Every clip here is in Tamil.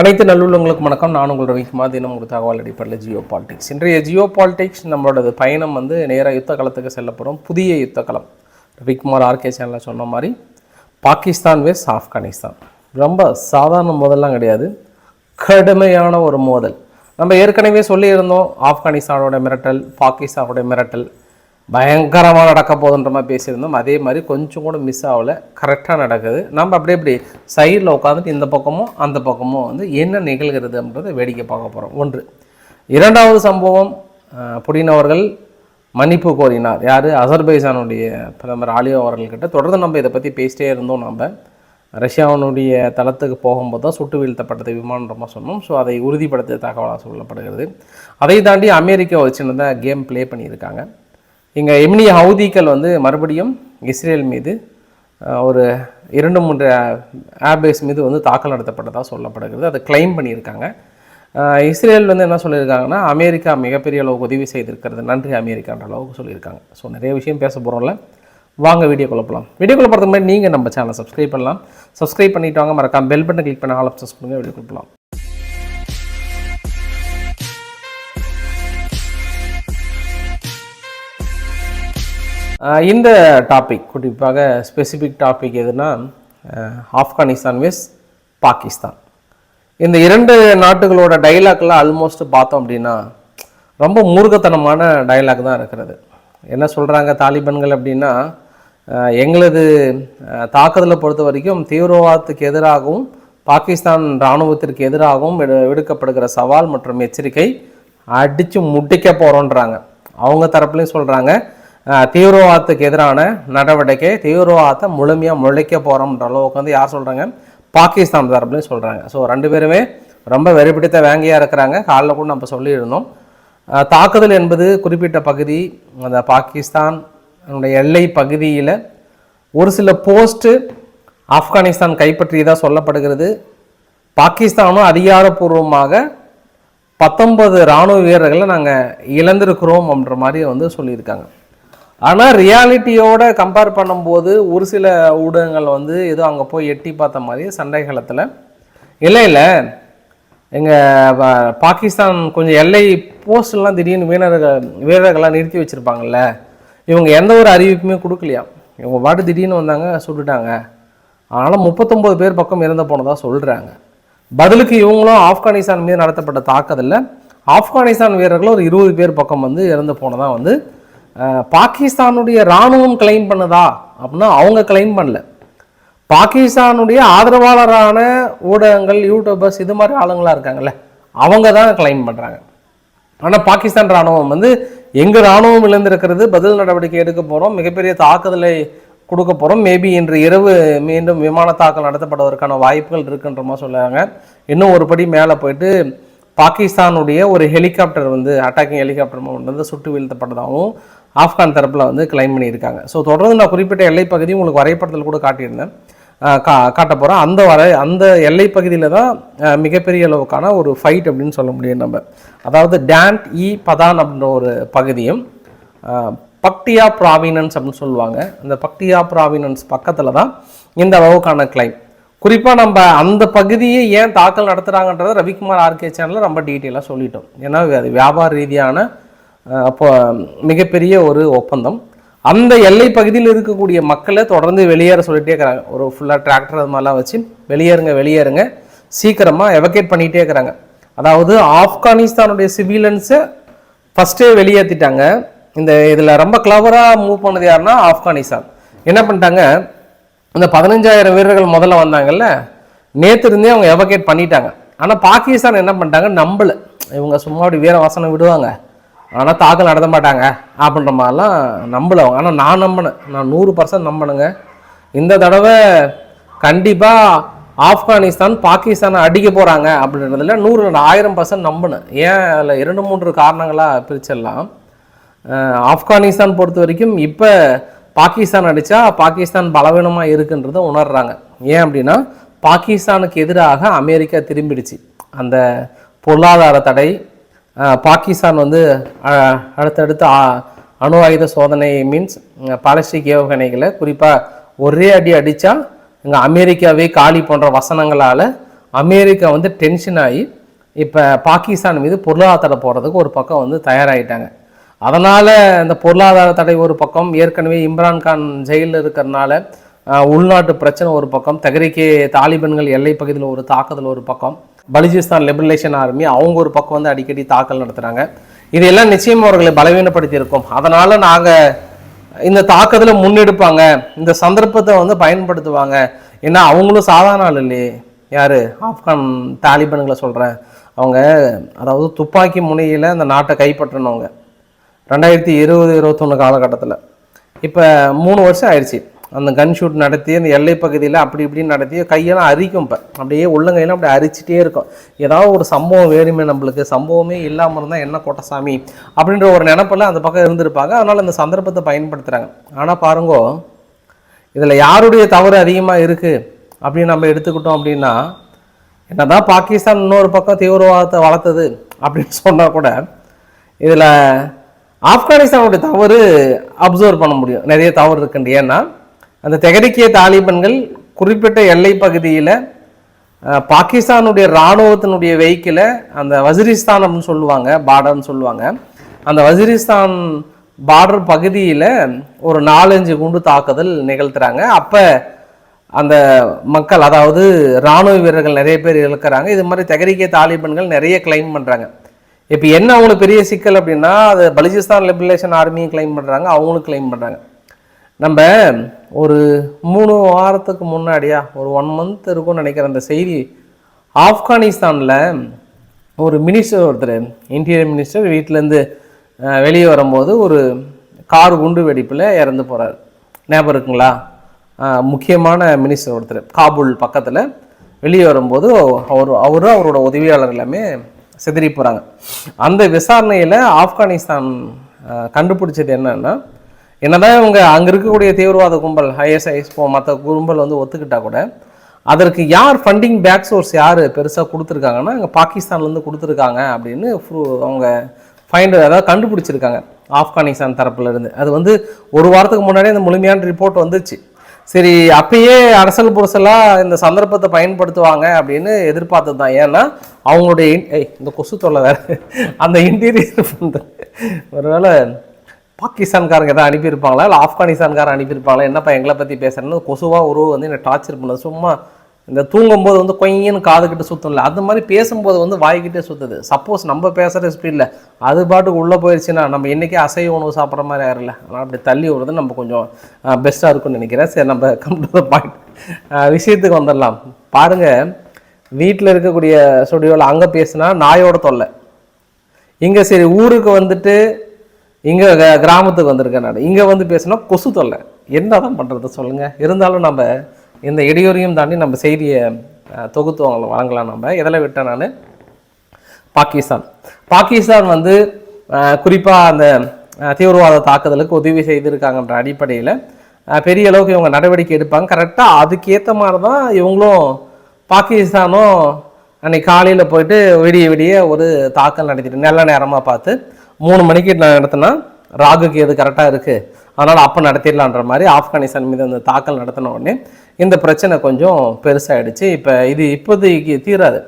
அனைத்து நல்லுள்ளவங்களுக்கும் வணக்கம். நான் உங்கள் ரவிக்குமார் தினம் ஒரு தகவல் அடிப்படையில் ஜியோ பாலிடிக்ஸ். இன்றைய ஜியோ பாலிடிக்ஸ் நம்மளோட பயணம் வந்து நேராக யுத்த காலத்துக்கு செல்ல போகிறோம் புதிய யுத்த களம் ரவிக்குமார் ஆர்கே சேனலில் சொன்ன மாதிரி பாகிஸ்தான் வேஸ் ஆப்கானிஸ்தான். ரொம்ப சாதாரண மோதல்லாம் கிடையாது. கடுமையான ஒரு மோதல். நம்ம ஏற்கனவே சொல்லியிருந்தோம் ஆப்கானிஸ்தானோட மிரட்டல் பாகிஸ்தானோட மிரட்டல் பயங்கரமாக நடக்க போகுதுன்ற மாதிரி பேசியிருந்தோம். அதே மாதிரி கொஞ்சம் கூட மிஸ் ஆகலை. கரெக்டாக நடக்குது. நம்ம அப்படியே இப்படி சைடில் உட்காந்துட்டு இந்த பக்கமும் அந்த பக்கமும் வந்து என்ன நிகழ்கிறது அப்படின்றத வேடிக்கை பார்க்க போகிறோம் ஒன்று. இரண்டாவது சம்பவம் புடினவர்கள் புடின் அவர்கள் மன்னிப்பு கோரினார். யார்? அசர்பைசானுடைய பிரதமர் ஆலியோ அவர்கள்கிட்ட. தொடர்ந்து நம்ம இதை பற்றி பேசிட்டே இருந்தோம் நம்ம ரஷ்யாவினுடைய தளத்துக்கு போகும்போது தான் சுட்டு வீழ்த்தப்பட்டது விமானமாக சொன்னோம். ஸோ அதை உறுதிப்படுத்திய தகவலாக சொல்லப்படுகிறது. அதை தாண்டி அமெரிக்கா ஒரு சின்னதாக கேம் ப்ளே பண்ணியிருக்காங்க. இங்கே எம்னி ஹவுதிக்கள் வந்து மறுபடியும் இஸ்ரேல் மீது ஒரு இரண்டு மூன்று ஏர்பேஸ் மீது வந்து தாக்கல் நடத்தப்பட்டதாக சொல்லப்படுகிறது. அதை கிளைம் பண்ணியிருக்காங்க. இஸ்ரேல் வந்து என்ன சொல்லியிருக்காங்கன்னா அமெரிக்கா மிகப்பெரிய அளவுக்கு உதவி செய்திருக்கிறது. நன்றி அமெரிக்கான்ற அளவுக்கு சொல்லியிருக்காங்க. ஸோ நிறைய விஷயம் பேச போகிறோம்ல வாங்க வீடியோ குழப்பலாம் வீடியோ போகிறதுக்கு முன்னாடி நீங்கள் நம்ம சேனலை சப்ஸ்கிரைப் பண்ணலாம். சப்ஸ்கிரைப் பண்ணிவிட்டு வாங்க மறக்காம பெல் பட்டன் கிளிக் பண்ண ஆல் ஆப்ஷன்ஸ் கொடுங்க வீடியோ குழப்பலாம் இந்த டாபிக் குறிப்பாக ஸ்பெசிஃபிக் டாபிக் எதுனா ஆப்கானிஸ்தான் வெஸ் பாகிஸ்தான். இந்த இரண்டு நாட்டுகளோட டைலாக்லாம் ஆல்மோஸ்ட் பார்த்தோம் அப்படின்னா ரொம்ப மூர்க்கத்தனமான டைலாக் தான் இருக்கிறது. என்ன சொல்கிறாங்க தாலிபன்கள் அப்படின்னா எங்களது தாக்குதலை பொறுத்த வரைக்கும் தீவிரவாதத்துக்கு எதிராகவும் பாகிஸ்தான் இராணுவத்திற்கு எதிராகவும் விடு- விடுக்கப்படுகிற சவால் மற்றும் எச்சரிக்கை அடித்து முட்டிக்க போகிறோன்றாங்க அவங்க தரப்புலையும் சொல்கிறாங்க தீவிரவாதத்துக்கு எதிரான நடவடிக்கை தீவிரவாதத்தை முழுமையாக முளைக்க போகிறோம்ன்ற அளவுக்கு வந்து யார் சொல்கிறாங்க பாகிஸ்தான் தரப்புலையும் சொல்கிறாங்க ஸோ ரெண்டு பேருமே ரொம்ப வெறிபிடித்த வேங்கையாக இருக்கிறாங்க. காலைல கூட நம்ம சொல்லியிருந்தோம். தாக்குதல் என்பது குறிப்பிட்ட பகுதி அந்த பாகிஸ்தான் அதனுடைய எல்லை பகுதியில் ஒரு சில போஸ்ட்டு ஆப்கானிஸ்தான் கைப்பற்றியதாக சொல்லப்படுகிறது. பாகிஸ்தானும் அதிகாரப்பூர்வமாக பத்தொன்பது இராணுவ வீரர்களை நாங்கள் இழந்திருக்கிறோம் அப்படின்ற மாதிரி வந்து சொல்லியிருக்காங்க. ஆனால் ரியாலிட்டியோட கம்பேர் பண்ணும்போது ஒரு சில ஊடகங்கள் வந்து ஏதோ அங்கே போய் எட்டி பார்த்த மாதிரி சண்டை காலத்தில். இல்லை இல்லை. எங்கள் பாகிஸ்தான் கொஞ்சம் எல்லை போஸ்ட்லாம் திடீர்னு வீரர்கள் வீரர்கள்லாம் நிறுத்தி வச்சுருப்பாங்கல்ல. இவங்க எந்த ஒரு அறிவிப்புமே கொடுக்கலையா? இவங்க பாட்டு திடீர்னு வந்தாங்க சுட்டுட்டாங்க. ஆனால் முப்பத்தொம்போது பேர் பக்கம் இறந்து போனதாக சொல்கிறாங்க பதிலுக்கு இவங்களும் ஆப்கானிஸ்தான் மீது நடத்தப்பட்ட தாக்குதலில் ஆப்கானிஸ்தான் வீரர்கள் ஒரு இருபது பேர் பக்கம் வந்து இறந்து போனதாக வந்து பாகிஸ்தானுடைய இராணுவம் கிளைம் பண்ணுதா? அப்படின்னா அவங்க கிளைம் பண்ணல. பாகிஸ்தானுடைய ஆதரவாளரான ஊடகங்கள் யூடியூபர்ஸ் இது மாதிரி ஆளுங்களா இருக்காங்கல்ல அவங்க தான் கிளைம் பண்ணுறாங்க ஆனால் பாகிஸ்தான் ராணுவம் வந்து எங்கள் ராணுவம் இழந்திருக்கிறது பதில் நடவடிக்கை எடுக்க போகிறோம் மிகப்பெரிய தாக்குதலை கொடுக்க போகிறோம் மேபி இன்று இரவு மீண்டும் விமான தாக்கல் நடத்தப்படுவதற்கான வாய்ப்புகள் இருக்குன்ற மாதிரி சொல்லுறாங்க இன்னும் ஒரு படி மேலே போயிட்டு பாகிஸ்தானுடைய ஒரு ஹெலிகாப்டர் வந்து அட்டாக்கிங் ஹெலிகாப்டர் வந்து சுட்டு வீழ்த்தப்பட்டதாகவும் ஆப்கான் தரப்பில் வந்து கிளைம் பண்ணியிருக்காங்க. ஸோ தொடர்ந்து நான் குறிப்பிட்ட எல்லைப் உங்களுக்கு வரைபடத்தில் கூட காட்டியிருந்தேன். கா காட்ட போகிறோம் அந்த வரை அந்த எல்லை பகுதியில் தான் மிகப்பெரிய அளவுக்கான ஒரு ஃபைட் அப்படின்னு சொல்ல முடியும் நம்ம. அதாவது டேண்ட் இ பதான் அப்படின்ற ஒரு பகுதியும் பக்டியா ப்ராவினன்ஸ் அப்படின்னு சொல்லுவாங்க. அந்த பக்டியா ப்ராவினன்ஸ் பக்கத்தில் தான் இந்த அளவுக்கான கிளைம் குறிப்பாக நம்ம அந்த பகுதியை ஏன் தாக்கல் நடத்துகிறாங்கன்றத ரவிக்குமார் ஆர்கே சேனலில் ரொம்ப டீட்டெயிலாக சொல்லிட்டோம். ஏன்னா அது வியாபார ரீதியான அப்போ மிகப்பெரிய ஒரு ஒப்பந்தம். அந்த எல்லை பகுதியில் இருக்கக்கூடிய மக்களை தொடர்ந்து வெளியேற சொல்லிகிட்டே இருக்கிறாங்க. ஒரு ஃபுல்லாக டிராக்டர் அது மாதிரிலாம் வச்சு வெளியேறுங்க வெளியேறுங்க. சீக்கிரமாக எவகேட் பண்ணிகிட்டே இருக்கிறாங்க. அதாவது ஆப்கானிஸ்தானுடைய சிவிலன்ஸை ஃபஸ்ட்டே வெளியேற்றிட்டாங்க இந்த இதில் ரொம்ப கிளவராக மூவ் பண்ணது யாருன்னா ஆப்கானிஸ்தான். என்ன பண்ணிட்டாங்க? அந்த பதினஞ்சாயிரம் வீரர்கள் முதல்ல வந்தாங்கல்ல நேற்று இருந்தே அவங்க எவகேட் பண்ணிட்டாங்க. ஆனால் பாகிஸ்தான் என்ன பண்ணிட்டாங்க? நம்பல. இவங்க சும்மா அப்படி வீர வாசனை விடுவாங்க. ஆனால் தாக்கல் நடத்த மாட்டாங்க அப்படின்ற மாதிரிலாம் நம்பல அவங்க. ஆனால் நான் நம்பினேன். நான் நூறு பர்சன்ட் நம்பணுங்க இந்த தடவை கண்டிப்பாக ஆப்கானிஸ்தான் பாகிஸ்தானை அடிக்க போகிறாங்க அப்படின்றதுல நூறு ஆயிரம் பர்சன்ட் நம்பினேன். ஏன் அதில் இரண்டு மூன்று காரணங்களாக பிரிச்சிடலாம் ஆப்கானிஸ்தான் பொறுத்த வரைக்கும் இப்போ பாகிஸ்தான் அடித்தா பாகிஸ்தான் பலவீனமாக இருக்குன்றதை உணர்றாங்க. ஏன் அப்படின்னா பாகிஸ்தானுக்கு எதிராக அமெரிக்கா திரும்பிடுச்சு. அந்த பொருளாதார தடை பாகிஸ்தான் வந்து அடுத்தடுத்து அணு ஆயுத சோதனை மீன்ஸ் பாலஸ்டிக் ஏவுகணைகளை குறிப்பாக ஒரே அடி அடித்தா இங்கே அமெரிக்காவே காலி போன்ற வசனங்களால் அமெரிக்கா வந்து டென்ஷன் ஆகி இப்போ பாகிஸ்தான் மீது பொருளாதார போகிறதுக்கு ஒரு பக்கம் வந்து தயாராகிட்டாங்க அதனால் இந்த பொருளாதார தடை ஒரு பக்கம் ஏற்கனவே இம்ரான்கான் ஜெயிலில் இருக்கிறனால உள்நாட்டு பிரச்சனை ஒரு பக்கம் தகரிக்கே தாலிபன்கள் எல்லை பகுதியில் ஒரு தாக்குதல் ஒரு பக்கம் பலுஜிஸ்தான் லிபரலேஷன் ஆர்மி அவங்க ஒரு பக்கம் வந்து அடிக்கடி தாக்கல் நடத்துகிறாங்க இதெல்லாம் நிச்சயம் அவர்களை பலவீனப்படுத்தி இருக்கும் அதனால் நாங்கள் இந்த தாக்குதலை முன்னெடுப்பாங்க இந்த சந்தர்ப்பத்தை வந்து பயன்படுத்துவாங்க. ஏன்னா அவங்களும் சாதாரண ஆள் இல்லையே. யார்? ஆப்கான் தாலிபன்களை சொல்கிறேன் அவங்க அதாவது துப்பாக்கி முனையில் அந்த நாட்டை கைப்பற்றினவங்க. ரெண்டாயிரத்தி இருபது இருபத்தொன்று காலகட்டத்தில். இப்போ மூணு வருஷம் ஆயிடுச்சு. அந்த கன் ஷூட் நடத்தி அந்த எல்லை பகுதியில் அப்படி இப்படின்னு நடத்தி கையெல்லாம் அரிக்கும் இப்போ. அப்படியே உள்ளங்கையெல்லாம் அப்படி அரிச்சிட்டே இருக்கும். ஏதாவது ஒரு சம்பவம் வேணுமே நம்மளுக்கு. சம்பவமே இல்லாமல் இருந்தால் என்ன கோட்டசாமி? அப்படின்ற ஒரு நினப்பில் அந்த பக்கம் இருந்திருப்பாங்க. அதனால் அந்த சந்தர்ப்பத்தை பயன்படுத்துகிறாங்க ஆனால் பாருங்கோ இதில் யாருடைய தவறு அதிகமாக இருக்குது அப்படின்னு நம்ம எடுத்துக்கிட்டோம் அப்படின்னா என்னதான் பாகிஸ்தான் இன்னொரு பக்கம் தீவிரவாதத்தை வளர்த்தது அப்படின்னு சொன்னால் கூட இதில் ஆப்கானிஸ்தானுடைய தவறு அப்சர்வ் பண்ண முடியும். நிறைய தவறு இருக்குண்டு. ஏன்னா அந்த தெகரிக்கிய தாலிபன்கள் குறிப்பிட்ட எல்லை பகுதியில் பாகிஸ்தானுடைய இராணுவத்தினுடைய வெஹிக்கிளை அந்த வசிரிஸ்தான் அப்படின்னு சொல்லுவாங்க பார்டர்னு சொல்லுவாங்க. அந்த வசிரிஸ்தான் பார்டர் பகுதியில் ஒரு நாலஞ்சு குண்டு தாக்குதல் நிகழ்த்துறாங்க. அப்போ அந்த மக்கள் அதாவது இராணுவ வீரர்கள் நிறைய பேர் இழக்கிறாங்க இது மாதிரி தெகரிக்கே தாலிபன்கள் நிறைய கிளைம் பண்ணுறாங்க இப்போ என்ன அவங்களுக்கு பெரிய சிக்கல் அப்படின்னா அது பலுச்சிஸ்தான் லிபரேஷன் ஆர்மியும் கிளைம் பண்ணுறாங்க அவங்களும் கிளைம் பண்ணுறாங்க நம்ம ஒரு மூணு வாரத்துக்கு முன்னாடியா ஒரு ஒன் மந்த் இருக்கும்னு நினைக்கிற அந்த செய்தி ஆப்கானிஸ்தானில் ஒரு மினிஸ்டர் ஒருத்தர் இன்டீரியர் மினிஸ்டர் வீட்டிலேருந்து வெளியே வரும்போது ஒரு கார் குண்டு வெடிப்பில் இறந்து போகிறார் ஞாபகம் இருக்குங்களா? முக்கியமான மினிஸ்டர் ஒருத்தர் காபூல் பக்கத்தில் வெளியே வரும்போது அவர் அவரும் அவரோட உதவியாளர் எல்லாமே சிதறி போகிறாங்க அந்த விசாரணையில் ஆப்கானிஸ்தான் கண்டுபிடிச்சது என்னன்னா என்னதான் இவங்க அங்கே இருக்கக்கூடிய தீவிரவாத கும்பல் ஐஎஸ்ஐஎஸ் போ மற்ற கும்பல் வந்து ஒத்துக்கிட்டா கூட அதற்கு யார் ஃபண்டிங் பேக் சோர்ஸ் யார் பெருசாக கொடுத்துருக்காங்கன்னா இங்கே பாகிஸ்தான்லேருந்து கொடுத்துருக்காங்க அப்படின்னு அவங்க ஃபைண்ட் அதாவது கண்டுபிடிச்சிருக்காங்க ஆப்கானிஸ்தான் தரப்புலேருந்து அது வந்து ஒரு வாரத்துக்கு முன்னாடியே அந்த முழுமையான ரிப்போர்ட் வந்துச்சு சரி அப்பயே அரசல் புரசலாக இந்த சந்தர்ப்பத்தை பயன்படுத்துவாங்க அப்படின்னு எதிர்பார்த்தது தான். ஏன்னா அவங்களுடைய ஏய் இந்த கொசு தொல்லை வேறு. அந்த இன்டீரியர் ஒருவேளை பாகிஸ்தான்காரங்க எதாவது அனுப்பியிருப்பாங்களா? இல்லை ஆப்கானிஸ்தான்காரன் அனுப்பியிருப்பாங்களா? என்னப்பா எங்களை பற்றி பேசுறேன்னு கொசுவாக உருவ வந்து என்னை டார்ச்சர் பண்ணது. சும்மா இந்த தூங்கும்போது வந்து கொய்யன்னு காதுகிட்ட சுற்றும்ல அது மாதிரி பேசும்போது வந்து வாய்கிட்டே சுற்றுது சப்போஸ் நம்ம பேசுகிற ஸ்பீடில் அது பாட்டுக்கு உள்ளே போயிடுச்சுன்னா நம்ம என்றைக்கே அசைவ உணவு சாப்பிட்ற மாதிரி ஆயிரல ஆனால் அப்படி தள்ளி விடுறது நம்ம கொஞ்சம் பெஸ்ட்டாக இருக்கும்னு நினைக்கிறேன். சரி நம்ம கம் டு த பாயிண்ட் விஷயத்துக்கு வந்துடலாம். பாருங்கள் வீட்டில் இருக்கக்கூடிய ஸ்டுடியோவில் அங்கே பேசுனா நாயோட தொல்லை. இங்கே சரி ஊருக்கு வந்துட்டு இங்கே கிராமத்துக்கு வந்திருக்கேன் நான். இங்கே வந்து பேசினா கொசு தொல்லை. என்ன தான் பண்ணுறது சொல்லுங்கள் இருந்தாலும் நம்ம இந்த இடையூறையும் தாண்டி நம்ம செய்தியை தொகுத்து வழங்கலாம் நம்ம. எதில் விட்டேன் நான்? பாகிஸ்தான். பாகிஸ்தான் வந்து குறிப்பாக அந்த தீவிரவாத தாக்குதலுக்கு உதவி செய்திருக்காங்கன்ற அடிப்படையில் பெரிய அளவுக்கு இவங்க நடவடிக்கை எடுப்பாங்க. கரெக்டாக அதுக்கேற்ற மாதிரி தான் இவங்களும் பாகிஸ்தானும் அன்னைக்கு காலையில் போயிட்டு விடிய விடிய ஒரு தாக்கல் நடத்திட்டு நல்ல நேரமாக பார்த்து மூணு மணிக்கு நான் நடத்தினா ராகுக்கு எது கரெக்டாக இருக்குது அதனால் அப்போ நடத்திடலான்ற மாதிரி ஆப்கானிஸ்தான் மீது அந்த தாக்கல் நடத்தின உடனே இந்த பிரச்சனை கொஞ்சம் பெருசாகிடுச்சு இப்போ இது இப்போதைக்கு தீராது.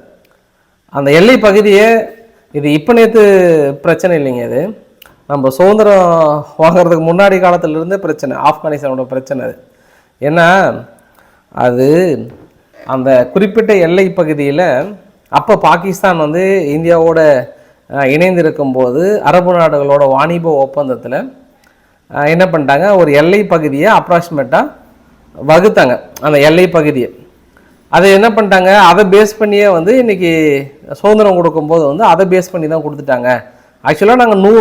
அந்த எல்லை பகுதியே இது இப்போ நேற்று பிரச்சனை இல்லைங்க இது. நம்ம சுதந்திரம் வாங்குறதுக்கு முன்னாடி காலத்திலிருந்தே பிரச்சனை ஆப்கானிஸ்தானோட பிரச்சனை அது. ஏன்னா அது அந்த குறிப்பிட்ட எல்லை பகுதியில் அப்போ பாகிஸ்தான் வந்து இந்தியாவோட இணைந்திருக்கும்போது அரபு நாடுகளோட வாணிப ஒப்பந்தத்தில் என்ன பண்ணிட்டாங்க? ஒரு எல்லை பகுதியை அப்ராக்சிமேட்டாக வகுத்தாங்க. அந்த எல்லை பகுதியை. அதை என்ன பண்ணிட்டாங்க? அதை பேஸ் பண்ணியே வந்து இன்றைக்கி சுதந்திரம் கொடுக்கும்போது வந்து அதை பேஸ் பண்ணி தான் கொடுத்துட்டாங்க. ஆக்சுவலாக நாங்கள் நூ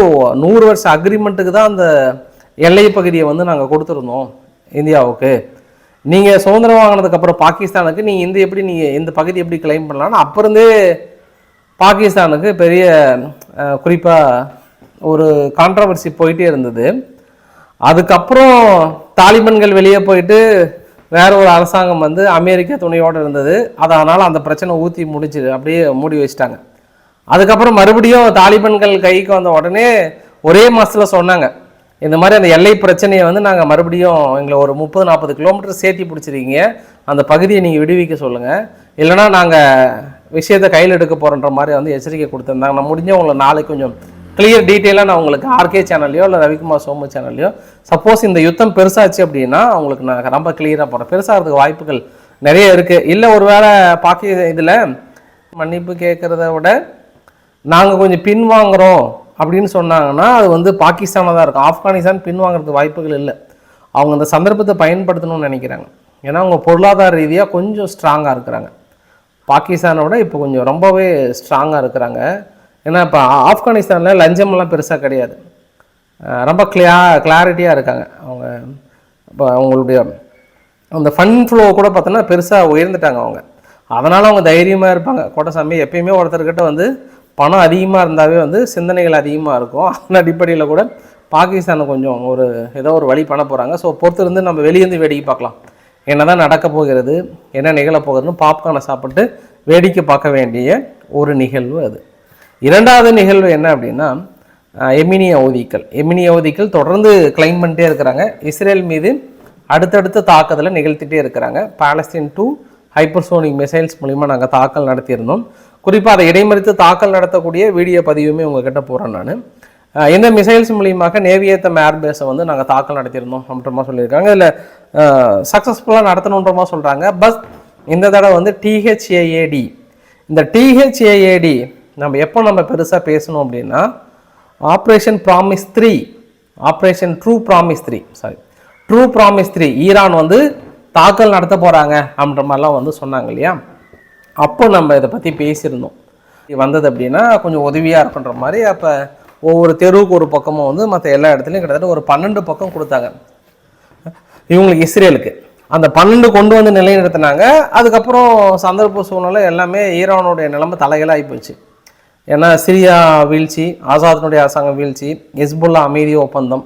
நூறு வருஷ அக்ரிமெண்ட்டுக்கு தான் அந்த எல்லை பகுதியை வந்து நாங்கள் கொடுத்துருந்தோம் இந்தியாவுக்கு. நீங்கள் சுதந்திரம் வாங்கினதுக்கப்புறம் பாகிஸ்தானுக்கு நீங்கள் இந்த எப்படி நீங்கள் இந்த பகுதி எப்படி கிளைம் பண்ணலாம்னு அப்போ இருந்தே பாகிஸ்தானுக்கு பெரிய குறிப்பாக ஒரு கான்ட்ரவர்சி போயிட்டே இருந்தது. அதுக்கப்புறம் தாலிபன்கள் வெளியே போயிட்டு வேற ஒரு அரசாங்கம் வந்து அமெரிக்க துணையோடு இருந்தது. அதனால் அந்த பிரச்சனை ஊற்றி முடிச்சு அப்படியே மூடி வச்சிட்டாங்க. அதுக்கப்புறம் மறுபடியும் தாலிபன்கள் கைக்கு வந்த உடனே ஒரே மாதத்தில் சொன்னாங்க இந்த மாதிரி அந்த எல்லை பிரச்சனையை வந்து நாங்கள் மறுபடியும் எங்களை ஒரு முப்பது நாற்பது கிலோமீட்டர் சேர்த்தி பிடிச்சிருக்கீங்க. அந்த பகுதியை நீங்கள் விடுவிக்க சொல்லுங்கள் இல்லைனா நாங்கள் விஷயத்தை கையில் எடுக்க போகிறோன்ற மாதிரி வந்து எச்சரிக்கை கொடுத்துருந்தாங்க. நான் முடிஞ்ச உங்களை நாளைக்கு கொஞ்சம் கிளியர் டீட்டெயிலாக நான் உங்களுக்கு ஆர்கே சேனல்லையோ இல்லை ரவிக்குமார் சோமு சேனல்லையோ சப்போஸ் இந்த யுத்தம் பெருசாச்சு அப்படின்னா உங்களுக்கு நான் ரொம்ப கிளியராக போகிறேன் பெருசாகிறதுக்கு வாய்ப்புகள் நிறைய இருக்குது இல்லை ஒரு வேளை பாக்கி இதில் மன்னிப்பு கேட்குறத விட நாங்கள் கொஞ்சம் பின்வாங்குறோம் அப்படின்னு சொன்னாங்கன்னா அது வந்து பாகிஸ்தானாக தான் இருக்கும். ஆப்கானிஸ்தான் பின்வாங்கிறதுக்கு வாய்ப்புகள் இல்லை. அவங்க அந்த சந்தர்ப்பத்தை பயன்படுத்தணும்னு நினைக்கிறாங்க. ஏன்னா அவங்க பொருளாதார ரீதியாக கொஞ்சம் ஸ்ட்ராங்காக இருக்கிறாங்க. பாகிஸ்தானை விட இப்போ கொஞ்சம் ரொம்பவே ஸ்ட்ராங்காக இருக்கிறாங்க. ஏன்னா இப்போ ஆப்கானிஸ்தானில் லஞ்சம்லாம் பெருசாக கிடையாது. ரொம்ப கிளியா கிளாரிட்டியாக இருக்காங்க. அவங்க இப்போ அவங்களுடைய அந்த ஃபன் ஃப்ளோ கூட பார்த்தோன்னா பெருசாக உயர்ந்துட்டாங்க அவங்க. அதனால் அவங்க தைரியமாக இருப்பாங்க. கோட்டசாமி எப்பயுமே ஒருத்தர்கிட்ட வந்து பணம் அதிகமாக இருந்தாவே வந்து சிந்தனைகள் அதிகமாக இருக்கும். அந்த அடிப்படையில் கூட பாகிஸ்தானை கொஞ்சம் ஒரு ஏதோ ஒரு வழி பண்ண போகிறாங்க ஸோ பொறுத்திருந்து நம்ம வெளியேந்து வேடிக்கை பார்க்கலாம். என்ன தான் நடக்க போகிறது என்ன நிகழப் போகிறதுன்னு பாப்கார்னை சாப்பிட்டு வேடிக்கை பார்க்க வேண்டிய ஒரு நிகழ்வு அது. இரண்டாவது நிகழ்வு என்ன அப்படின்னா எமினி அவதிக்கள் எமினி அவதிக்கள் தொடர்ந்து கிளைம் பண்ணிட்டே இருக்கிறாங்க. இஸ்ரேல் மீது அடுத்தடுத்த தாக்குதலை நிகழ்த்திட்டே இருக்கிறாங்க. பாலஸ்தீன் டூ ஹைப்பர்சோனிக் மிசைல்ஸ் மூலிமா நாங்கள் தாக்கல் நடத்தியிருந்தோம். குறிப்பாக அதை இடைமறித்து தாக்கல் நடத்தக்கூடிய வீடியோ பதிவுமே உங்ககிட்ட போகிறேன் நான். இந்த மிசைல்ஸ் மூலியமாக நேவியத்தம் ஏர்பேஸை வந்து நாங்கள் தாக்கல் நடத்தியிருந்தோம் அப்படின்றமா சொல்லியிருக்காங்க. இதில் சக்ஸஸ்ஃபுல்லாக நடத்தணுன்றமா சொல்கிறாங்க பஸ் இந்த தடவை வந்து டிஹெச்ஏஏடி இந்த டிஹெச்ஏஏடி நம்ம எப்போ நம்ம பெருசாக பேசணும் அப்படின்னா operation promise three operation true promise three sorry true promise three Iran வந்து தாக்கல் நடத்த போகிறாங்க அப்படின்ற மாதிரிலாம் வந்து சொன்னாங்க இல்லையா? அப்போ நம்ம இதை பற்றி பேசியிருந்தோம். வந்தது அப்படின்னா கொஞ்சம் உதவியாக இருக்குன்ற மாதிரி அப்போ ஒவ்வொரு தெருவுக்கு ஒரு பக்கமும் வந்து மற்ற எல்லா இடத்துலையும் கிட்டத்தட்ட ஒரு பன்னெண்டு பக்கம் கொடுத்தாங்க. இவங்களுக்கு இஸ்ரேலுக்கு. அந்த பன்னெண்டு கொண்டு வந்து நிலைநிறுத்தினாங்க. அதுக்கப்புறம் சந்தர்ப்ப சூழ்நிலை எல்லாமே ஈரானுடைய நிலைமை தலைகளாகி போச்சு. ஏன்னா சிரியா வீழ்ச்சி ஆசாத்தினுடைய அரசாங்கம் வீழ்ச்சி ஹிஸ்புல்லா அமைதி ஒப்பந்தம்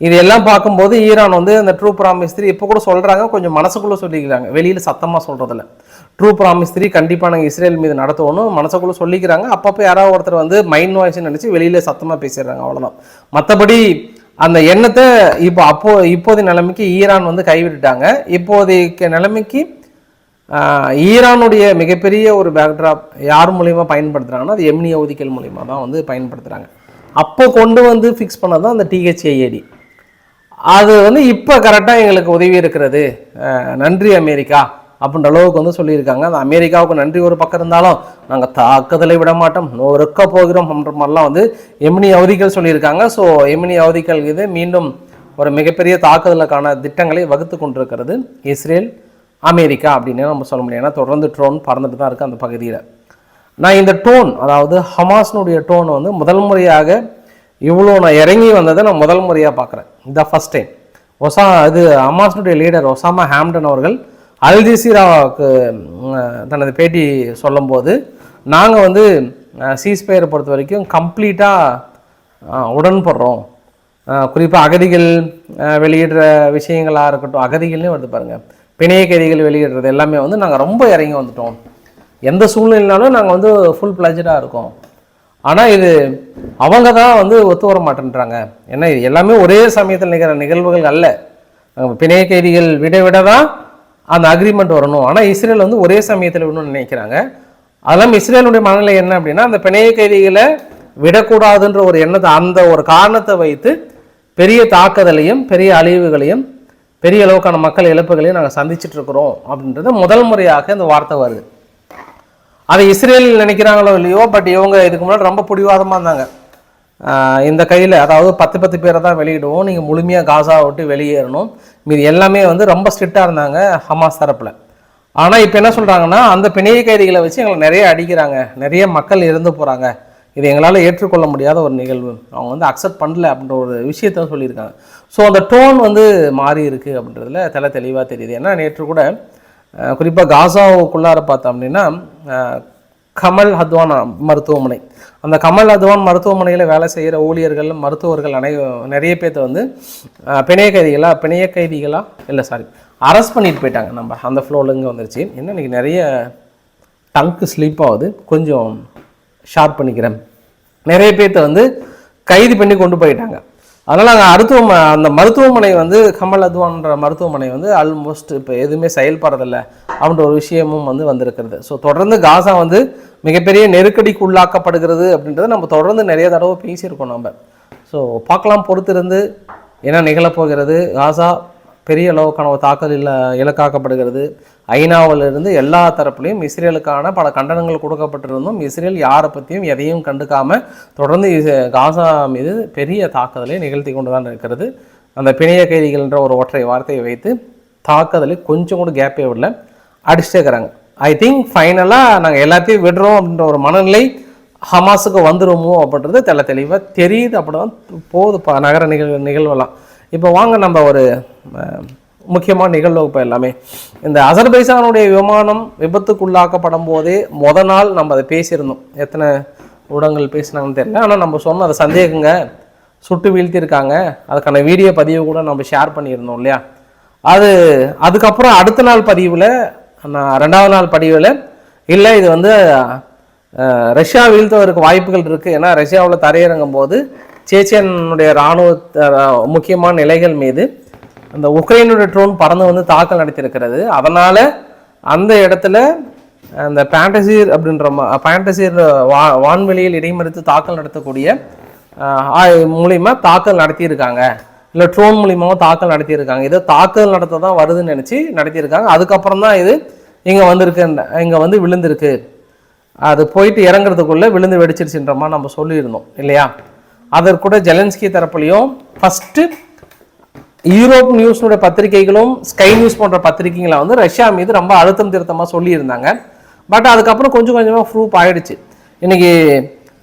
இது எல்லாம் பார்க்கும்போது ஈரான் வந்து அந்த ட்ரூ ப்ராமிஸ் த்ரீ இப்போ கூட சொல்கிறாங்க கொஞ்சம் மனசுக்குள்ளே சொல்லிக்கிறாங்க. வெளியில் சத்தமாக சொல்கிறதில்ல ட்ரூ ப்ராமிஸ் த்ரீ கண்டிப்பாக நாங்கள் இஸ்ரேல் மீது நடத்துவோன்னு மனசுக்குள்ளே சொல்லிக்கிறாங்க. அப்பப்போ யாராவது ஒருத்தர் வந்து மைண்ட் வாய்ஸ்னு நினச்சி வெளியில் சத்தமாக பேசிடுறாங்க அவ்வளோதான் மற்றபடி அந்த எண்ணத்தை இப்போ அப்போ இப்போதைய நிலைமைக்கு ஈரான் வந்து கைவிட்டுட்டாங்க. இப்போதைக்கு நிலைமைக்கு ஈரானுடைய மிகப்பெரிய ஒரு பேக்ட்ராப் யார் மூலிமா பயன்படுத்துகிறாங்கன்னா அது எம்னி அவதிக்கல் மூலியமாக தான் வந்து பயன்படுத்துகிறாங்க அப்போ கொண்டு வந்து ஃபிக்ஸ் பண்ணது தான் அந்த டிஹெச்ஏஏடி அது வந்து இப்போ கரெக்டாக எங்களுக்கு உதவி இருக்கிறது. நன்றி அமெரிக்கா அப்படின்ற அளவுக்கு வந்து சொல்லியிருக்காங்க. அந்த அமெரிக்காவுக்கு நன்றி ஒரு பக்கம் இருந்தாலும் நாங்கள் தாக்குதலை விட மாட்டோம் நொறுக்க போகிறோம் அப்படின்ற மாதிரிலாம் வந்து எமினி அவதிகள் சொல்லியிருக்காங்க. ஸோ எமினி அவதிகள் இது மீண்டும் ஒரு மிகப்பெரிய தாக்குதலுக்கான திட்டங்களை வகுத்து கொண்டிருக்கிறது இஸ்ரேல். அமெரிக்கா அப்படின்னு நம்ம சொல்ல முடியும். ஏன்னா தொடர்ந்து ட்ரோன் பறந்துட்டு தான் இருக்குது அந்த பகுதியில். நான் இந்த டோன் அதாவது ஹமாஸ்னுடைய டோன் வந்து முதல் முறையாக இவ்வளோ நான் இறங்கி வந்ததை நான் முதல் முறையாக பார்க்குறேன். இந்த ஃபஸ்ட் டைம் ஒசா இது ஹமாஸ்னுடைய லீடர் ஒசாமா ஹாம்டன் அவர்கள் அல்ஜசீராவுக்கு தனது பேட்டி சொல்லும்போது நாங்கள் வந்து சீஸ்பயரை பொறுத்த வரைக்கும் கம்ப்ளீட்டாக உடன்படுறோம். குறிப்பாக அகதிகள் வெளியிடுற விஷயங்களாக இருக்கட்டும் அகதிகள்னே வருது பாருங்கள் பிணைய கைதிகள் வெளியிடுறது எல்லாமே வந்து நாங்கள் ரொம்ப இறங்கி வந்துட்டோம். எந்த சூழ்நிலைனாலும் நாங்கள் வந்து ஃபுல் பிளஜடாக இருக்கோம். ஆனால் இது அவங்க தான் வந்து ஒத்து வர மாட்டேன்றாங்க. ஏன்னா இது எல்லாமே ஒரே சமயத்தில் நிகழ்கிற நிகழ்வுகள் அல்ல. பிணைய கைதிகள் விட விட தான் அந்த அக்ரிமெண்ட் வரணும். ஆனால் இஸ்ரேல் வந்து ஒரே சமயத்தில் விடணும்னு நினைக்கிறாங்க. அதெல்லாம் இஸ்ரேலுடைய மனநிலை என்ன அப்படின்னா அந்த பிணைய கைதிகளை விடக்கூடாதுன்ற ஒரு எண்ணத்தை அந்த ஒரு காரணத்தை வைத்து பெரிய தாக்குதலையும் பெரிய அழிவுகளையும் பெரிய அளவுக்கான மக்கள் இழப்புகளையும் நாங்கள் சந்திச்சிட்டு இருக்கிறோம் அப்படின்றது முதல் முறையாக இந்த வார்த்தை வருது. அதை இஸ்ரேல் நினைக்கிறாங்களோ இல்லையோ பட் இவங்க இதுக்கு முன்னாடி ரொம்ப பிடிவாதமாக இருந்தாங்க. இந்த கையில் அதாவது பத்து பத்து பேரை தான் வெளியிடுவோம். நீங்கள் முழுமையாக காசா விட்டு வெளியேறணும். மீது எல்லாமே வந்து ரொம்ப ஸ்ட்ரிக்டாக இருந்தாங்க ஹமாஸ் தரப்பில். ஆனால் இப்போ என்ன சொல்கிறாங்கன்னா அந்த பிணைய கைதிகளை வச்சு எங்களை நிறைய அடிக்கிறாங்க. நிறைய மக்கள் இறந்து போகிறாங்க இது எங்களால் ஏற்றுக்கொள்ள முடியாத ஒரு நிகழ்வு. அவங்க வந்து அக்செப்ட் பண்ணல அப்படின்ற ஒரு விஷயத்த சொல்லியிருக்காங்க. ஸோ அந்த டோன் வந்து மாறி இருக்குது அப்படின்றதுல தலை தெளிவாக தெரியுது. ஏன்னா நேற்று கூட குறிப்பாக காசாவுக்குள்ளார பார்த்தோம் அப்படின்னா கமல் ஹத்வான் மருத்துவமனை. அந்த கமல் ஹத்வான் மருத்துவமனையில் வேலை செய்கிற ஊழியர்கள் மருத்துவர்கள் அனை நிறைய பேர்த்த வந்து பிணைய கைதிகளாக பிணைய கைதிகளாக இல்லை சாரி அரெஸ்ட் பண்ணிட்டு போயிட்டாங்க. நம்ம அந்த ஃப்ளோலேருந்து இங்கே வந்துருச்சு. என்ன இன்னைக்கு நிறைய டங்க்கு ஸ்லீப் ஆகுது. கொஞ்சம் ஷார்ப் பண்ணிக்கிறேன். நிறைய பேர்த்த வந்து கைது பண்ணி கொண்டு போயிட்டாங்க. அதனால் அங்கே மருத்துவ அந்த மருத்துவமனை வந்து கமல் அத்வான்ற மருத்துவமனை வந்து ஆல்மோஸ்ட் இப்போ எதுவுமே செயல்படுறதில்ல அப்படின்ற ஒரு விஷயமும் வந்து வந்திருக்கிறது. ஸோ தொடர்ந்து காசா வந்து மிகப்பெரிய நெருக்கடிக்கு உள்ளாக்கப்படுகிறது அப்படின்றத நம்ம தொடர்ந்து நிறைய தடவை பேசியிருக்கோம் நம்ம ஸோ பார்க்கலாம் பொறுத்திருந்து என்ன நிகழப்போகிறது காசா பெரிய அளவுக்கான ஒரு தாக்கல் இல்லை இலக்காக்கப்படுகிறது. ஐநாவிலிருந்து எல்லா தரப்புலையும் இஸ்ரேலுக்கான பல கண்டனங்கள் கொடுக்கப்பட்டிருந்தும் இஸ்ரேல் யாரை பற்றியும் எதையும் கண்டுக்காமல் தொடர்ந்து காசா மீது பெரிய தாக்குதலை நிகழ்த்தி கொண்டு தான் இருக்கிறது. அந்த பிணைய கைதிகள்ன்ற ஒரு ஒற்றை வார்த்தையை வைத்து தாக்குதலை கொஞ்சம் கூட கேப்பே விடல. அடிச்சுட்டே இருக்கிறாங்க ஐ திங்க் ஃபைனலாக நாங்கள் எல்லாத்தையும் விடுறோம் அப்படின்ற ஒரு மனநிலை ஹமாஸுக்கு வந்துடுமோ அப்படின்றது தெள்ள தெளிவாக தெரியுது. அப்படி தான் போகுது. ப நகர நிகழ் நிகழ்வெல்லாம். இப்போ வாங்க நம்ம ஒரு முக்கியமான நிகழ்வு இப்போ எல்லாமே. இந்த அசர்பைசானுடைய விமானம் விபத்துக்குள்ளாக்கப்படும் போதே முத நாள் நம்ம அதை பேசியிருந்தோம். எத்தனை ஊடகங்கள் பேசினாங்கன்னு தெரியல. ஆனால் நம்ம சொன்ன அதை சந்தேகங்க சுட்டு வீழ்த்தியிருக்காங்க. அதுக்கான வீடியோ பதிவு கூட நம்ம ஷேர் பண்ணியிருந்தோம் இல்லையா? அது அதுக்கப்புறம் அடுத்த நாள் பதிவில் நான் ரெண்டாவது நாள் பதிவில் இல்லை இது வந்து ரஷ்யா வீழ்த்துவதற்கு வாய்ப்புகள் இருக்குது ஏன்னா ரஷ்யாவில் தரையிறங்கும் போது சேச்சியனுடைய இராணுவ முக்கியமான நிலைகள் மீது அந்த உக்ரைனுடைய ட்ரோன் பறந்து வந்து தாக்கல் நடத்தியிருக்கிறது. அதனால் அந்த இடத்துல அந்த பேண்டசீர் அப்படின்ற பேண்டசீர் வா வான்வெளியில் இடைமறித்து தாக்கல் நடத்தக்கூடிய மூலிமா தாக்கல் நடத்தியிருக்காங்க. இல்லை ட்ரோன் மூலியமாவும் தாக்கல் நடத்தியிருக்காங்க. இதை தாக்கல் நடத்த தான் வருதுன்னு நினச்சி நடத்தியிருக்காங்க. அதுக்கப்புறம் தான் இது இங்கே வந்திருக்கு இங்கே வந்து விழுந்திருக்கு. அது போயிட்டு இறங்குறதுக்குள்ளே விழுந்து வெடிச்சிருச்சுன்ற மாதிரி நம்ம சொல்லியிருந்தோம் இல்லையா? அதற்கூட ஜெலன்ஸ்கி தரப்புலையும் ஃபஸ்ட்டு யூரோப் நியூஸ்னுடைய பத்திரிகைகளும் ஸ்கை நியூஸ் போன்ற பத்திரிகைகளை வந்து ரஷ்யா மீது ரொம்ப அழுத்தம் திருத்தமாக சொல்லியிருந்தாங்க. பட் அதுக்கப்புறம் கொஞ்சம் கொஞ்சமாக ப்ரூஃப் ஆயிடுச்சு. இன்னைக்கு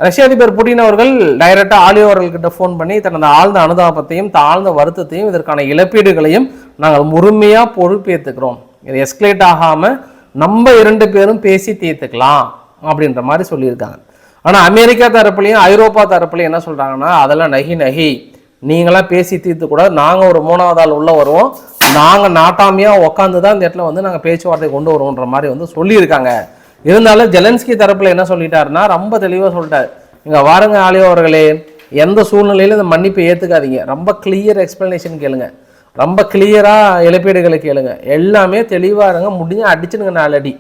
ரஷ்ய அதிபர் புட்டின் அவர்கள் டைரக்டாக ஆலியோ அவர்கள்கிட்ட ஃபோன் பண்ணி தனது ஆழ்ந்த அனுதாபத்தையும் தாழ்ந்த வருத்தத்தையும் இதற்கான இழப்பீடுகளையும் நாங்கள் முழுமையாக பொறுப்பேற்றுக்கிறோம் இது எஸ்கலேட் ஆகாமல் நம்ம இரண்டு பேரும் பேசி தீர்த்துக்கலாம் அப்படின்ற மாதிரி சொல்லியிருக்காங்க. ஆனால் அமெரிக்கா தரப்புலையும் ஐரோப்பா தரப்புலையும் என்ன சொல்கிறாங்கன்னா அதெல்லாம் நகி நகி. நீங்களாம் பேசி தீர்த்து கூட நாங்கள் ஒரு மூணாவது ஆள் உள்ளே வருவோம். நாங்கள் நாட்டாமையாக உட்காந்து தான் இந்த இடத்துல வந்து நாங்கள் பேச்சுவார்த்தை கொண்டு வருவோன்ற மாதிரி வந்து சொல்லியிருக்காங்க. இருந்தாலும் ஜெலன்ஸ்கி தரப்பில் என்ன சொல்லிட்டாருன்னா ரொம்ப தெளிவாக சொல்லிட்டார். இங்கே வாருங்க ஆலியோ அவர்களே. எந்த சூழ்நிலையிலும் இந்த மன்னிப்பை ஏற்றுக்காதீங்க ரொம்ப கிளியர் எக்ஸ்பிளனேஷன் கேளுங்க. ரொம்ப கிளியராக இழப்பீடுகளை கேளுங்க. எல்லாமே தெளிவாக இருங்க. முடிஞ்ச அடிச்சுடுங்க நாலடி.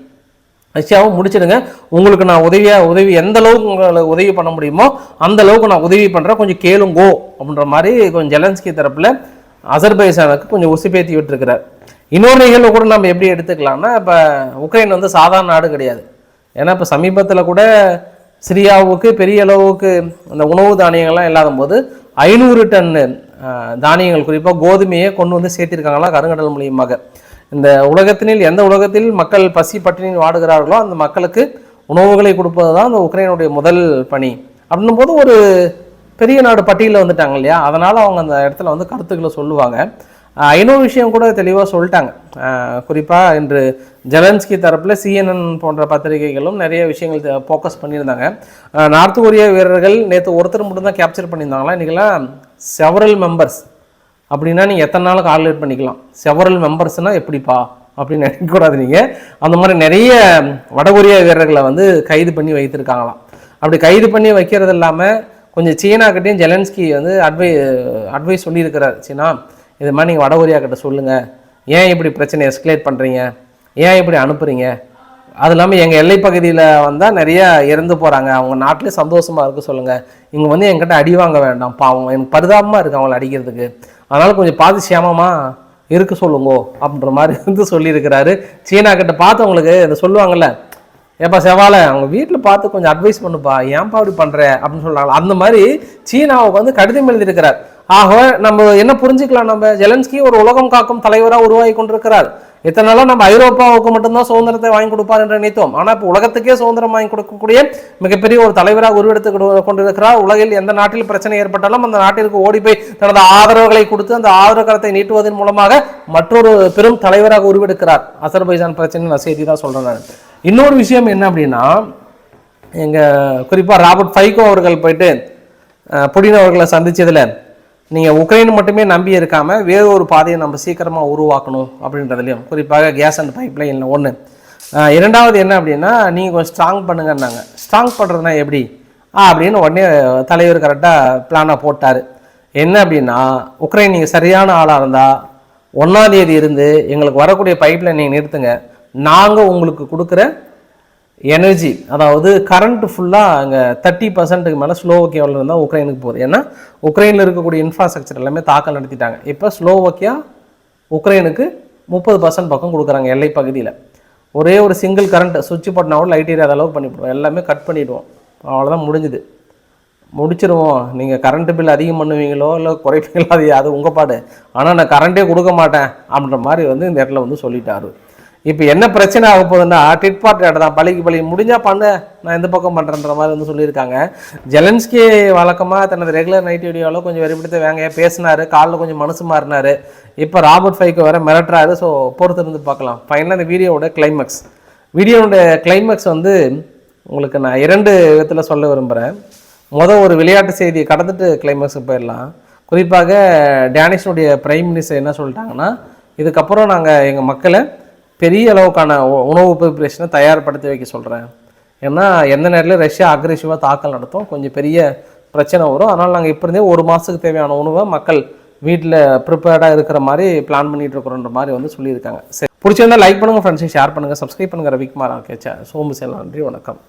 ரஷ்யாவும் முடிச்சிடுங்க. உங்களுக்கு நான் உதவியாக உதவி எந்த அளவுக்கு உங்களை உதவி பண்ண முடியுமோ அந்த அளவுக்கு நான் உதவி பண்ணுறேன் கொஞ்சம் கேளுங்கோ அப்படின்ற மாதிரி கொஞ்சம் ஜெலன்ஸ்கி தரப்பில் அசர்பைசானுக்கு கொஞ்சம் உசுப்பேத்தி விட்டுருக்கிறார். இன்னொரு நிகழ்வு கூட நம்ம எப்படி எடுத்துக்கலாம்னா இப்போ உக்ரைன் வந்து சாதாரண நாடு கிடையாது. ஏன்னா இப்போ சமீபத்தில் கூட சிரியாவுக்கு பெரிய அளவுக்கு அந்த உணவு தானியங்கள்லாம் இல்லாத போது ஐநூறு டன் தானியங்கள் குறிப்பாக கோதுமையை கொண்டு வந்து சேர்த்திருக்காங்களா கருங்கடல் மூலியமாக. இந்த உலகத்தினில் எந்த உலகத்தில் மக்கள் பசி பட்டினியில் வாடுகிறார்களோ அந்த மக்களுக்கு உணவுகளை கொடுப்பது தான் அந்த உக்ரைனுடைய முதல் பணி. அப்படின்னும் போது ஒரு பெரிய நாடு பட்டியலில் வந்துட்டாங்க இல்லையா? அதனால் அவங்க அந்த இடத்துல வந்து கருத்துக்களை சொல்லுவாங்க. இன்னொரு விஷயம் கூட தெளிவாக சொல்லிட்டாங்க. குறிப்பாக இன்று ஜெலன்ஸ்கி தரப்பில் சிஎன்என் போன்ற பத்திரிகைகளும் நிறைய விஷயங்கள் ஃபோக்கஸ் பண்ணியிருந்தாங்க. நார்த் கொரியா வீரர்கள் நேற்று ஒருத்தர் மட்டும்தான் கேப்சர் பண்ணியிருந்தாங்களா? இன்றைக்கெல்லாம் செவரல் மெம்பர்ஸ் அப்படின்னா நீங்கள் எத்தனை நாளுக்கு கால்குலேட் பண்ணிக்கலாம்? செவரல் மெம்பர்ஸ்னால் எப்படிப்பா? அப்படின்னு நினைக்கக்கூடாது நீங்கள் அந்த மாதிரி நிறைய வடகொரிய வீரர்களை வந்து கைது பண்ணி வைத்திருக்காங்களாம். அப்படி கைது பண்ணி வைக்கிறது இல்லாமல் கொஞ்சம் சீனாக்கிட்டையும் ஜெலன்ஸ்கி வந்து அட்வை அட்வைஸ் சொல்லியிருக்கிறார். சீனா இது மாதிரி நீங்கள் வடகொரியா கிட்ட சொல்லுங்கள் ஏன் இப்படி பிரச்சனை எஸ்கலேட் பண்ணுறீங்க ஏன் இப்படி அனுப்புகிறீங்க அது இல்லாமல் எங்கள் எல்லை பகுதியில் வந்தால் நிறைய இறந்து போகிறாங்க அவங்க நாட்டிலே சந்தோஷமாக இருக்க சொல்லுங்கள் இங்கே வந்து என்கிட்ட அடி வாங்க வேண்டாம். பாவம் எனக்கு பரிதாபமாக இருக்குது அவங்கள அடிக்கிறதுக்கு. அதனால் கொஞ்சம் பார்த்து சேமமாக இருக்க சொல்லுங்கோ அப்படின்ற மாதிரி வந்து சொல்லியிருக்கிறாரு. சீனா கிட்ட பார்த்து அவங்களுக்கு இதை சொல்லுவாங்கல்ல ஏப்பா செவாலை அவங்க வீட்டில் பார்த்து கொஞ்சம் அட்வைஸ் பண்ணுப்பா ஏன்பா அப்படி பண்ணுற அப்படின்னு சொல்கிறாங்க அந்த மாதிரி சீனாவுக்கு வந்து கடிதம் எழுதியிருக்கிறார். ஆக நம்ம என்ன புரிஞ்சுக்கலாம் நம்ம? ஜெலன்ஸ்கி ஒரு உலகம் காக்கும் தலைவராக உருவாகி கொண்டிருக்கிறார். இத்தனை நாளும் நம்ம ஐரோப்பாவுக்கு மட்டும்தான் சுதந்திரத்தை வாங்கி கொடுப்பார் என்று நினைத்தோம். ஆனால் இப்போ உலகத்துக்கே சுதந்திரம் வாங்கி கொடுக்கக்கூடிய மிகப்பெரிய ஒரு தலைவராக உருவெடுத்து கொண்டிருக்கிறார். உலகில் எந்த நாட்டில் பிரச்சனை ஏற்பட்டாலும் அந்த நாட்டிற்கு ஓடி போய் தனது ஆதரவுகளை கொடுத்து அந்த ஆதரவு கரத்தை நீட்டுவதன் மூலமாக மற்றொரு பெரும் தலைவராக உருவெடுக்கிறார். அசர்பைஜான் பிரச்சனை நான் செய்தி தான் சொல்கிறேன் நான். இன்னொரு விஷயம் என்ன அப்படின்னா எங்கள் குறிப்பாக ராபர்ட் ஃபைகோ அவர்கள் போயிட்டு புடின் அவர்களை சந்திச்சதுல நீங்கள் உக்ரைன் மட்டுமே நம்பி இருக்காமல் வேறு ஒரு பாதையை நம்ம சீக்கிரமாக உருவாக்கணும் அப்படின்றதுலையும் குறிப்பாக கேஸ் அண்ட் பைப் லைனில் ஒன்று இரண்டாவது என்ன அப்படின்னா நீங்கள் கொஞ்சம் ஸ்ட்ராங் பண்ணுங்கன்னாங்க. ஸ்ட்ராங் பண்ணுறதுனா எப்படி? ஆ அப்படின்னு உடனே தலைவர் கரெக்டாக பிளானை போட்டார். என்ன அப்படின்னா உக்ரைன் நீங்கள் சரியான ஆளாக இருந்தால் ஒன்றாந்தேதி இருந்து எங்களுக்கு வரக்கூடிய பைப்பில் நீங்கள் நிறுத்துங்க. நாங்கள் உங்களுக்கு கொடுக்குற எனர்ஜி அதாவது கரண்ட் ஃபுல்லாக அங்கே தேர்ட்டி பர்சன்ட்டுக்கு மேலே ஸ்லோவோக்கியாவில் இருந்தால் உக்ரைனுக்கு போகுது. ஏன்னா உக்ரைனில் இருக்கக்கூடிய இன்ஃப்ராஸ்ட்ரக்சர் எல்லாமே தாக்கல் நடத்திட்டாங்க. இப்போ ஸ்லோவோக்கியா உக்ரைனுக்கு முப்பது பர்சன்ட் பக்கம் கொடுக்குறாங்க எல்லை பகுதியில். ஒரே ஒரு சிங்கிள் கரண்ட் சுவிட்ச் பட்டினாவோட லைட் ஏரியா அளவு பண்ணிவிடுவோம். எல்லாமே கட் பண்ணிவிடுவோம் அவ்வளோதான் முடிஞ்சுது. முடிச்சிருவோம். நீங்கள் கரண்ட்டு பில் அதிகம் பண்ணுவீங்களோ இல்லை குறைப்பீங்களோ அது அது உங்கள் பாடு. ஆனால் நான் கரண்ட்டே கொடுக்க மாட்டேன் அப்படின்ற மாதிரி வந்து இந்த இடத்துல வந்து சொல்லிட்டாரு. இப்போ என்ன பிரச்சனை ஆக போகுதுன்னா டிட் பார்ட் தான். பழிக்கு பழி முடிஞ்சால் பண்ணு நான் எந்த பக்கம் பண்ணுறேன்ற மாதிரி வந்து சொல்லியிருக்காங்க. ஜெலன்ஸ்கி வழக்கமாக தனது ரெகுலர் நைட் வீடியோவில் கொஞ்சம் வெறிப்படுத்த வேங்கையாக பேசினாரு. காலில் கொஞ்சம் மனசு மாறினாரு. இப்போ ராபர்ட் ஃபைக்கு வர மிரட்டுறாரு. ஸோ பொறுத்து இருந்து பார்க்கலாம். ஃபைனலாக இந்த வீடியோவோட கிளைமேக்ஸ் வீடியோவோட கிளைமேக்ஸ் வந்து உங்களுக்கு நான் இரண்டு விதத்தில் சொல்ல விரும்புகிறேன் மொதல் ஒரு விளையாட்டு செய்தியை கடந்துட்டு கிளைமேக்ஸுக்கு போயிடலாம். குறிப்பாக டேனிஷனுடைய பிரைம் மினிஸ்டர் என்ன சொல்லிட்டாங்கன்னா இதுக்கப்புறம் நாங்கள் எங்கள் மக்களை பெரிய அளவுக்கான உ- உணவு ப்ரிப்பரேஷனை தயார்படுத்தி வைக்க சொல்கிறேன் ஏன்னா எந்த நேரத்தில் ரஷ்யா அக்ரெசிவாக தாக்கல் நடத்தும் கொஞ்சம் பெரிய பிரச்சனை வரும். அதனால் நாங்கள் இப்போ இருந்தே ஒரு மாதத்துக்கு தேவையான உணவை மக்கள் வீட்டில் ப்ரிப்பேர்டாக இருக்கிற மாதிரி பிளான் பண்ணிகிட்டு இருக்கிறோன்ற மாதிரி வந்து சொல்லியிருக்காங்க. சரி பிடிச்சிருந்தா லைக் பண்ணுங்கள் ஃப்ரெண்ட்ஸை ஷேர் பண்ணுங்கள் சப்ஸ்கிரைப் பண்ணுங்கள் ரவிக்குமார் ஆக்கேச்சா சோமு சேலா நன்றி வணக்கம்.